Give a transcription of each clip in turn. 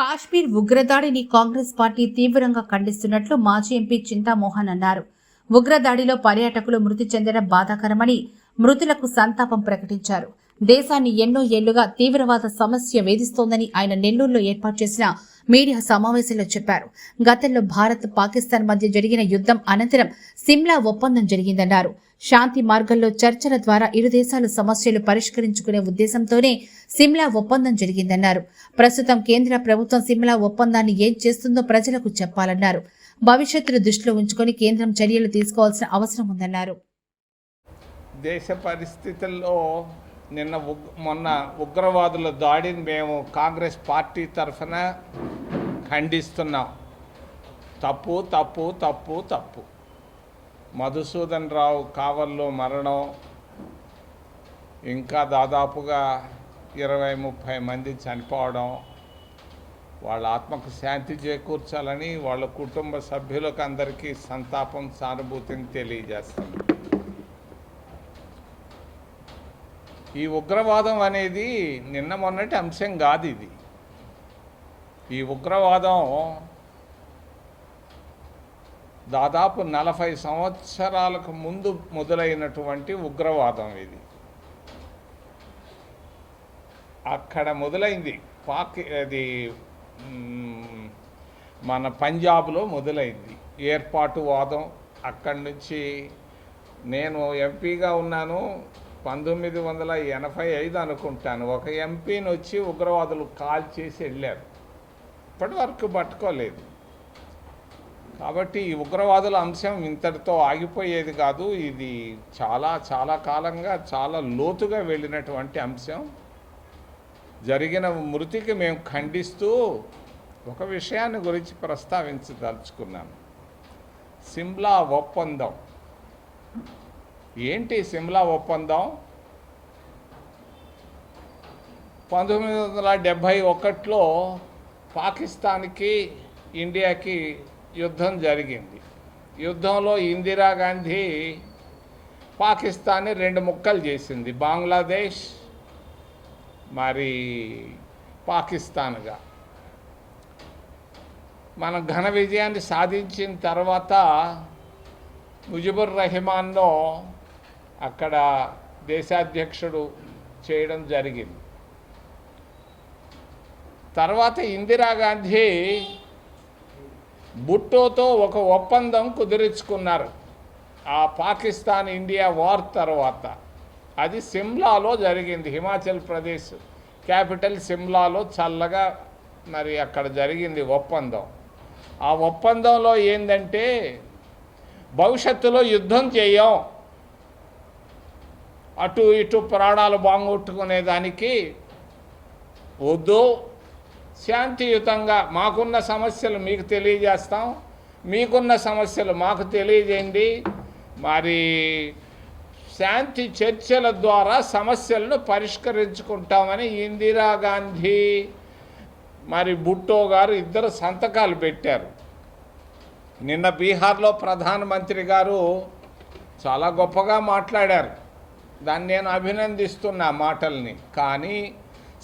Kashmir ఉగ్రదాడిని Congress party తీవ్రంగా ఖండిస్తున్నట్లు మాజీ MP Chintamohan అన్నారు. ఉగ్రదాడిలో పర్యాటకులు మృతి చెందడం బాధాకరమని మృతులకు సంతాపం ప్రకటించారు. దేశాన్ని ఎన్నో ఏళ్ళుగా తీవ్రవాద సమస్య వేధిస్తోందని ఆయన నెల్లూరులో ఏర్పాటు చేసిన మీడియా సమావేశంలో చెప్పారు. గతంలో భారత్ పాకిస్తాన్ మధ్య జరిగిన యుద్ధం అనంతరం సిమ్లా ఒప్పందం జరిగిందన్నారు. శాంతి మార్గంలో చర్చల ద్వారా ఇరు దేశాల సమస్యలు పరిష్కరించుకునే ఉద్దేశంతోనే సిమ్లా ఒప్పందం జరిగిందన్నారు. ప్రస్తుతం కేంద్ర ప్రభుత్వం సిమ్లా ఒప్పందాన్ని ఏం చేస్తుందో ప్రజలకు చెప్పాలన్నారు. భవిష్యత్తును దృష్టిలో ఉంచుకొని కేంద్రం చర్యలు తీసుకోవాల్సిన అవసరం ఉందన్నారు. దేశ పరిస్థితుల్లో నిన్న ఉగ్ మొన్న ఉగ్రవాదుల దాడిని మేము కాంగ్రెస్ పార్టీ తరఫున ఖండిస్తున్నాం. తప్పు తప్పు తప్పు తప్పు. మధుసూదన్ రావు కావల్లో మరణం ఇంకా దాదాపుగా ఇరవై ముప్పై మంది చనిపోవడం వాళ్ళ ఆత్మకు శాంతి చేకూర్చాలని వాళ్ళ కుటుంబ సభ్యులకు అందరికీ సంతాపం సానుభూతిని తెలియజేస్తాను ఈ ఉగ్రవాదం అనేది నిన్న మొన్నటి అంశం కాదు ఇది. ఈ ఉగ్రవాదం దాదాపు నలభై సంవత్సరాలకు ముందు మొదలైనటువంటి ఉగ్రవాదం ఇది. అక్కడ మొదలైంది. పాక్ అది మన పంజాబ్లో మొదలైంది. ఏర్పాటు వాదం అక్కడి నుంచి నేను ఎంపీగా ఉన్నాను. పంతొమ్మిది వందల ఎనభై ఐదు అనుకుంటాను. ఒక ఎంపీని వచ్చి ఉగ్రవాదులు కాల్ చేసి వెళ్ళారు. ఇప్పటి వరకు పట్టుకోలేదు. కాబట్టి ఈ ఉగ్రవాదుల అంశం ఇంతటితో ఆగిపోయేది కాదు. ఇది చాలా చాలా కాలంగా చాలా లోతుగా వెళ్ళినటువంటి అంశం. జరిగిన మృతికి మేము ఖండిస్తూ ఒక విషయాన్ని గురించి ప్రస్తావించదలుచుకున్నాను సిమ్లా ఒప్పందం. ఏంటి సిమ్లా ఒప్పందం? పంతొమ్మిది వందల డెబ్భై ఒకటిలో పాకిస్తాన్కి ఇండియాకి యుద్ధం జరిగింది. యుద్ధంలో ఇందిరాగాంధీ పాకిస్తాన్ని రెండు ముక్కలు చేసింది. బంగ్లాదేశ్ మరి పాకిస్తాన్గా. మన ఘన విజయాన్ని సాధించిన తర్వాత ముజిబుర్ రెహమాన్ను అక్కడ దేశాధ్యక్షుడు చేయడం జరిగింది. తర్వాత ఇందిరాగాంధీ భుట్టోతో ఒక ఒప్పందం కుదిరించుకున్నారు. ఆ పాకిస్తాన్ ఇండియా వార్ తర్వాత. అది సిమ్లాలో జరిగింది హిమాచల్ ప్రదేశ్ క్యాపిటల్ సిమ్లాలో చల్లగా మరి అక్కడ జరిగింది ఒప్పందం. ఆ ఒప్పందంలో ఏంటంటే భవిష్యత్తులో యుద్ధం చేయం. అటు ఇటు ప్రాణాలు బాంగొట్టుకునేదానికి వద్దు. శాంతియుతంగా మాకున్న సమస్యలు మీకు తెలియజేస్తాం. మీకున్న సమస్యలు మాకు తెలియజేయండి. మరి శాంతి చర్చల ద్వారా సమస్యలను పరిష్కరించుకుంటామని ఇందిరాగాంధీ మరి బుట్టో గారు ఇద్దరు సంతకాలు పెట్టారు. నిన్న బీహార్లో ప్రధానమంత్రి గారు చాలా గొప్పగా మాట్లాడారు. దాన్ని నేను అభినందిస్తున్నా మాటల్ని. కానీ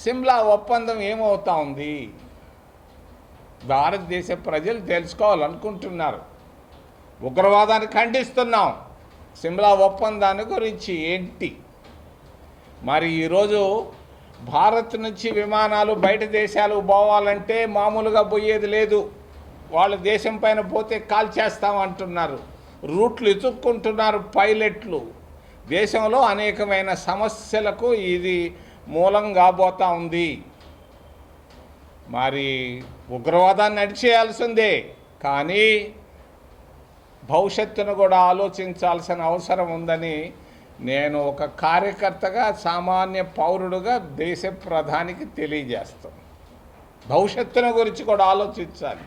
సిమ్లా ఒప్పందం ఏమవుతా ఉంది? భారతదేశ ప్రజలు తెలుసుకోవాలనుకుంటున్నారు. ఉగ్రవాదాన్ని ఖండిస్తున్నాం. సిమ్లా ఒప్పందాన్ని గురించి ఏంటి? మరి ఈరోజు భారత్ నుంచి విమానాలు బయట దేశాలు పోవాలంటే మామూలుగా పోయేది లేదు. వాళ్ళ దేశం పైన పోతే కాల్ చేస్తామంటున్నారు రూట్లు ఇతుక్కుంటున్నారు పైలట్లు. దేశంలో అనేకమైన సమస్యలకు ఇది మూలం కాబోతా ఉంది. మరి ఉగ్రవాదాన్ని నడిచేయాల్సిందే. కానీ భవిష్యత్తును కూడా ఆలోచించాల్సిన అవసరం ఉందని నేను ఒక కార్యకర్తగా సామాన్య పౌరుడుగా దేశ ప్రధానికి తెలియజేస్తాను. భవిష్యత్తును గురించి కూడా ఆలోచించాలి.